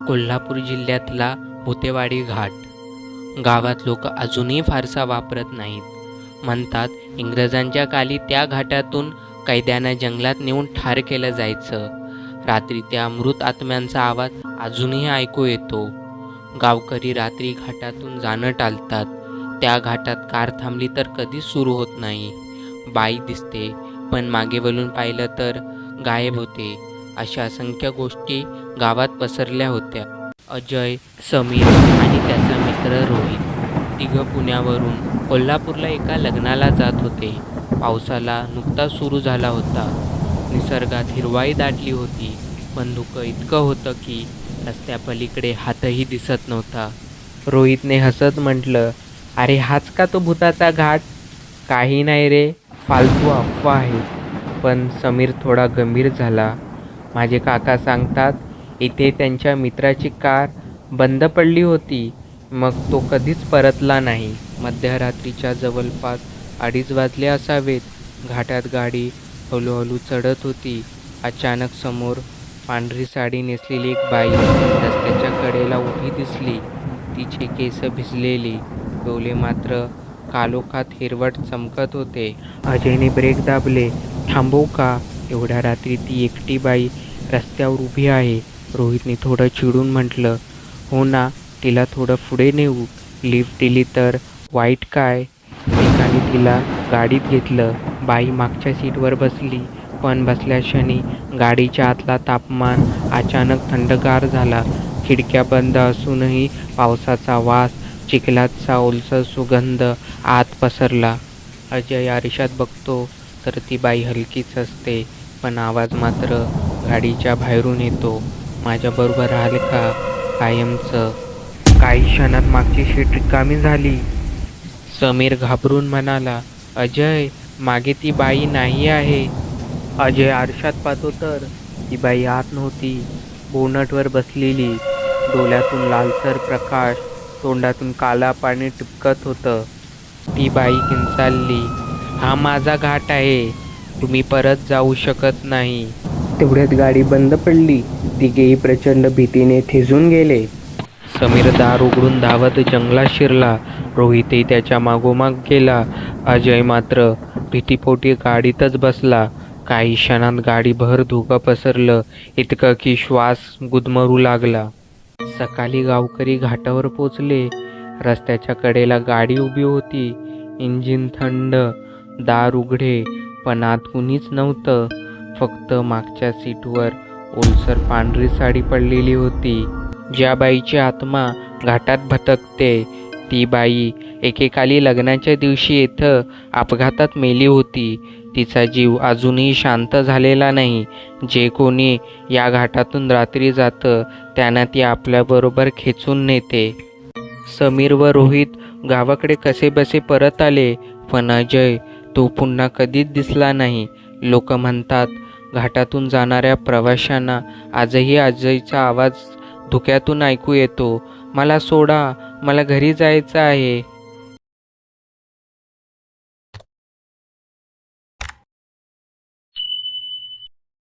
कोल्हापूर जिल्ह्यातला भुतेवाडी घाट. गावात लोक अजूनही फारसा वापरत नाहीत. म्हणतात इंग्रजांच्या काली त्या घाटातून कैद्यांना जंगलात नेऊन ठार केलं जायचं. रात्री त्या मृत आत्म्यांचा आवाज अजूनही ऐकू येतो. गावकरी रात्री घाटातून जाणं टाळतात. त्या घाटात कार थांबली तर कधीच सुरू होत नाही. बाई दिसते पण मागे वळून पाहिलं तर गायब होते. अशा असंख्य गोष्टी गावात पसरल्या होत्या. अजय समीर आणि त्याचा मित्र रोहित. तिघं पुण्यावरून कोल्हापूरला एका लग्नाला जात होते. पावसाला नुकताच सुरू झाला होता. निसर्गात हिरवाई दाटली होती. पण धुकं इतकं होतं की रस्त्यापलीकडे हातही दिसत नव्हता. रोहितने हसत म्हटलं अरे हाच का तो भूताचा घाट? काही नाही रे फालतू अफवा आहे पण समीर थोडा गंभीर झाला. माझे काका सांगतात इथे त्यांच्या मित्राची कार बंद पडली होती. मग तो कधीच परतला नाही. मध्यरात्रीच्या जवळपास अडीच वाजले असावेत. घाटात गाडी हळूहळू चढत होती. अचानक समोर पांढरी साडी नेसलेली एक बाई रस्त्याच्या कडेला उभी दिसली. तिचे केस भिजलेली. डोळे मात्र कालोखात हिरवट चमकत होते. अजयने ब्रेक दाबले. थांबवू का? एवढ्या रात्री ती एकटी बाई रस्त्यावर उभी आहे. रोहितने थोडं चिडून म्हटलं हो ना तिला थोडं पुढे नेऊ. लिफ्ट दिली तर वाईट काय? एकाने तिला गाडीत घेतलं. बाई मागच्या सीटवर बसली. पण बसल्या क्षणी गाडीच्या आतला तापमान अचानक थंडगार झाला. खिडक्या बंद असूनही पावसाचा वास चिखलाचा ओलसर सुगंध आत पसरला. अजय आरशात बघतो तर ती बाई हलकीच असते पण आवाज मात्र गाडीच्या बाहेरून येतो. माझ्याबरोबर राहिले का? कायमचं. काही क्षणात मागची शीट रिकामी झाली. समीर घाबरून म्हणाला अजय मागे ती बाई नाही आहे. अजय आरशात पाहतो तर ती बाई आत नव्हती. बोनटवर बसलेली. डोळ्यातून लालसर प्रकाश तोंडातून काला पाणी टिपकत होतं. ती बाई किंचालली हा माझा घाट आहे. तुम्ही परत जाऊ शकत नाही. तेवढ्यात गाडी बंद पडली. तिघेही प्रचंड भीतीने थिजून गेले. समीर दार उघडून धावत जंगलात शिरला. रोहितही त्याच्या मागोमाग गेला. अजय मात्र भीतीपोटी गाडीतच बसला. काही क्षणात गाडीभर धुकं पसरलं. इतकं की श्वास गुदमरू लागला. सकाळी गावकरी घाटावर पोचले. रस्त्याच्या कडेला गाडी उभी होती. इंजिन थंड दार उघडे पण आत कुणीच नव्हतं. फक्त मागच्या सीटवर ओलसर पांढरी साडी पडलेली होती. ज्या बाईची आत्मा घाटात भटकते ती बाई एकेकाली लग्नाच्या दिवशी इथं अपघातात मेली होती. तिचा जीव अजूनही शांत झालेला नाही. जे कोणी या घाटातून रात्री जातं त्यांना ती आपल्याबरोबर खेचून नेते. समीर व रोहित गावाकडे कसेबसे परत आले? पण अजय तो पुन्हा कधीच दिसला नाही. लोक म्हणतात घाटातून जाणाऱ्या प्रवाशांना आजही अजयचा आवाज धुक्यातून ऐकू येतो. मला सोडा मला घरी जायचं आहे.